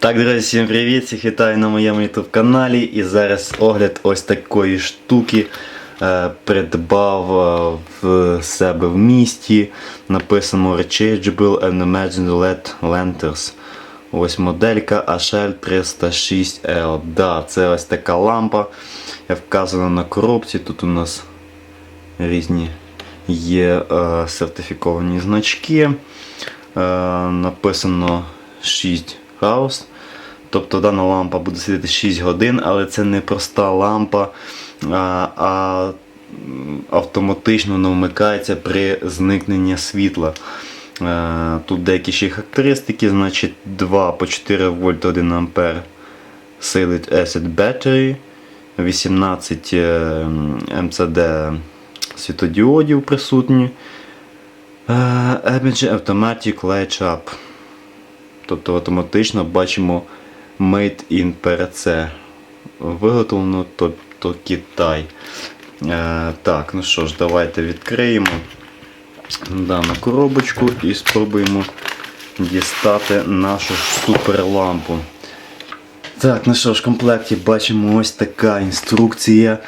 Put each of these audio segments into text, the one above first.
Так, друзі, всім привіт! Всіх вітаю на моєму YouTube каналі. І зараз огляд ось такої штуки е, придбав е, в себе в місті. Написано Rechargeable and Imagined LED Lanterns. Ось моделька HL 306L. Да, це ось така лампа. Я вказана на коробці. Тут у нас різні є е, сертифіковані значки. Е, написано 6 House. Тобто дана лампа буде сидіти 6 годин, але це не проста лампа, а, а автоматично вона вмикається при зникненні світла. Е, Тут деякі ще характеристики, значить 2 по 4 вольт 1 ампер Silent Acid Battery, 18 е, МЦД світодіодів присутні. Е, Image Automatic Light Up. Тобто автоматично бачимо Made in PRC. Виготовлено тобто Китай. Е, так, ну що ж, давайте відкриємо дану коробочку і спробуємо дістати нашу суперлампу. Так, ну що ж, в комплекті бачимо ось така інструкція.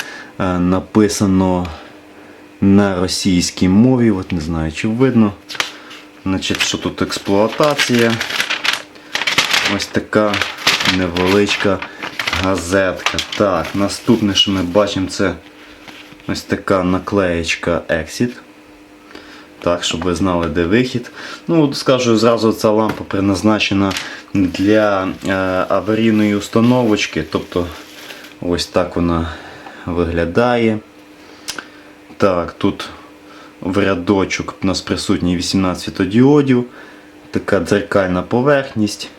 Е, написано на російській мові. От не знаю, чи видно. Значить, що тут експлуатація. Ось така невеличка газетка. Так, наступне, що ми бачимо, це ось така наклеєчка Exit. Так, щоб ви знали, де вихід. Ну, скажу зразу, ця лампа предназначена для е, аварійної установочки. Тобто ось так вона виглядає. Так, тут в рядочок у нас присутні 18 світодіодів, така дзеркальна поверхність.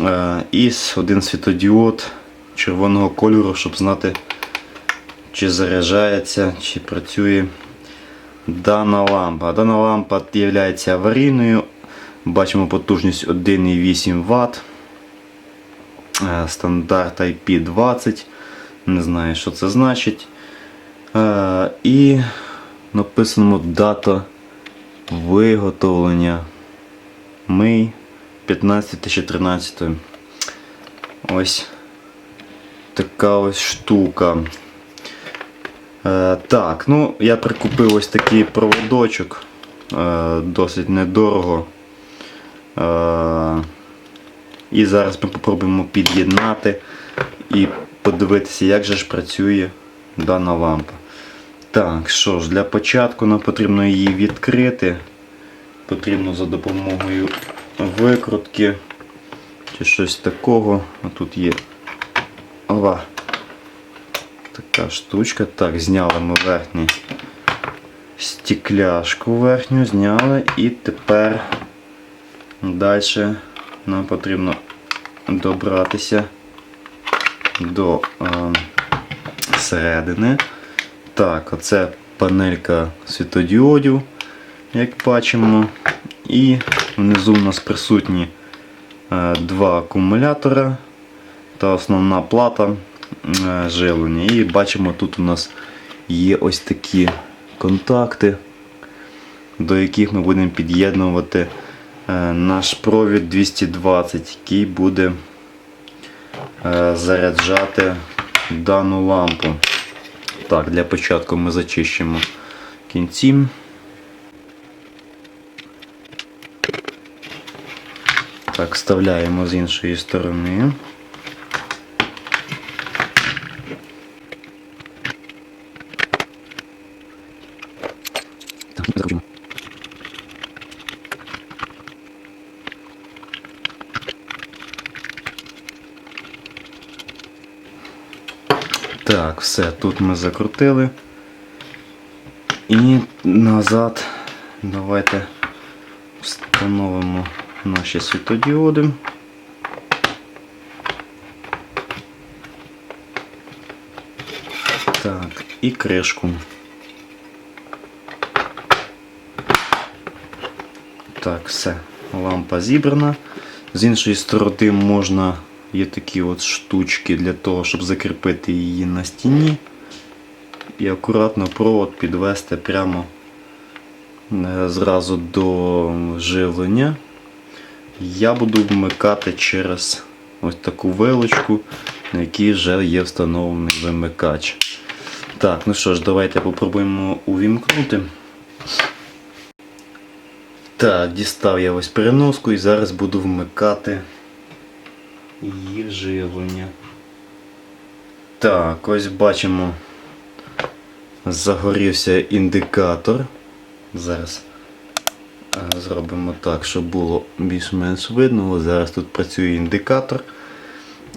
Е, і один світодіод червоного кольору, щоб знати, чи заряджається, чи працює дана лампа. Дана лампа є аварійною. Бачимо потужність 1,8 Вт. Е, Стандарт IP20. Не знаю, що це значить. Е, І написано дата виготовлення. Ми 15 Ось така ось штука. Е, так, ну я прикупив ось такий проводочок. Е, досить недорого. Е, і зараз ми попробуємо під'єднати і подивитися, як же ж працює дана лампа. Так, що ж, для початку нам потрібно її відкрити. Потрібно за допомогою викрутки чи щось такого. А тут є ова. Така штучка. Так, зняли ми верхню стекляшку верхню, зняли і тепер далі нам потрібно добратися до е, середини. Так, оце панелька світодіодів, як бачимо. І внизу у нас присутні е, два акумулятора та основна плата е, живлення. І бачимо, тут у нас є ось такі контакти, до яких ми будемо під'єднувати е, наш провід 220, який буде заряджати дану лампу. Так, для початку ми зачищимо кінці. Так, вставляємо з іншої сторони. Так. Все, тут ми закрутили. І назад давайте встановимо наші світодіоди. Так, і кришку. Так, все, лампа зібрана. З іншої сторони можна, є такі от штучки для того, щоб закріпити її на стіні. І акуратно провод підвести прямо е, зразу до живлення. Я буду вмикати через ось таку вилочку, на якій вже є встановлений вимикач. Так, ну що ж, давайте попробуємо увімкнути. Так, дістав я ось переноску і зараз буду вмикати її живлення. Так, ось бачимо. Загорівся індикатор. Зараз зробимо так, щоб було більш-менш видно. Зараз тут працює індикатор.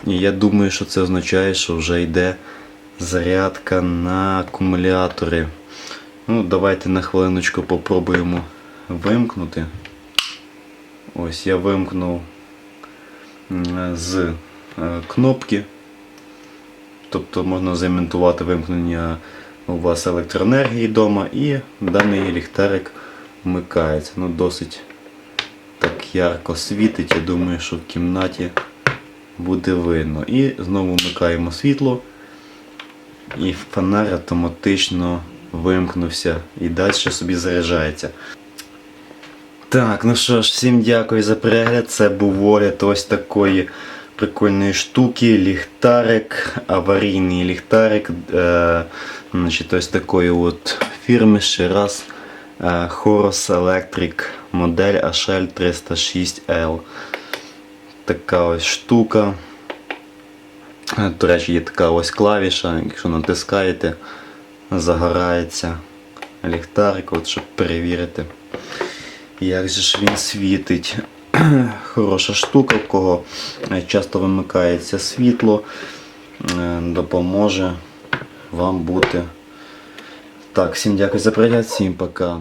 І я думаю, що це означає, що вже йде зарядка на акумулятори. Ну, давайте на хвилиночку попробуємо вимкнути. Ось я вимкнув з е, кнопки. Тобто можна заіментувати вимкнення у вас електроенергії вдома і даний ліхтарик вмикається. Ну, досить так ярко світить. Я думаю, що в кімнаті буде видно. І знову вмикаємо світло. І фонарь автоматично вимкнувся і далі собі заряджається. Так, ну що ж, всім дякую за перегляд. Це був огляд ось такої прикольної штуки. Ліхтарик, аварійний ліхтарик. Е, значить, ось такої от фірми ще раз. Е, Horus Electric модель HL 306L. Така ось штука. Е, До речі, є така ось клавіша, якщо натискаєте, загорається ліхтарик, от, щоб перевірити. Як же ж він світить? Хороша штука, в кого е, часто вимикається світло, допоможе вам бути. Так, всім дякую за перегляд, всім пока.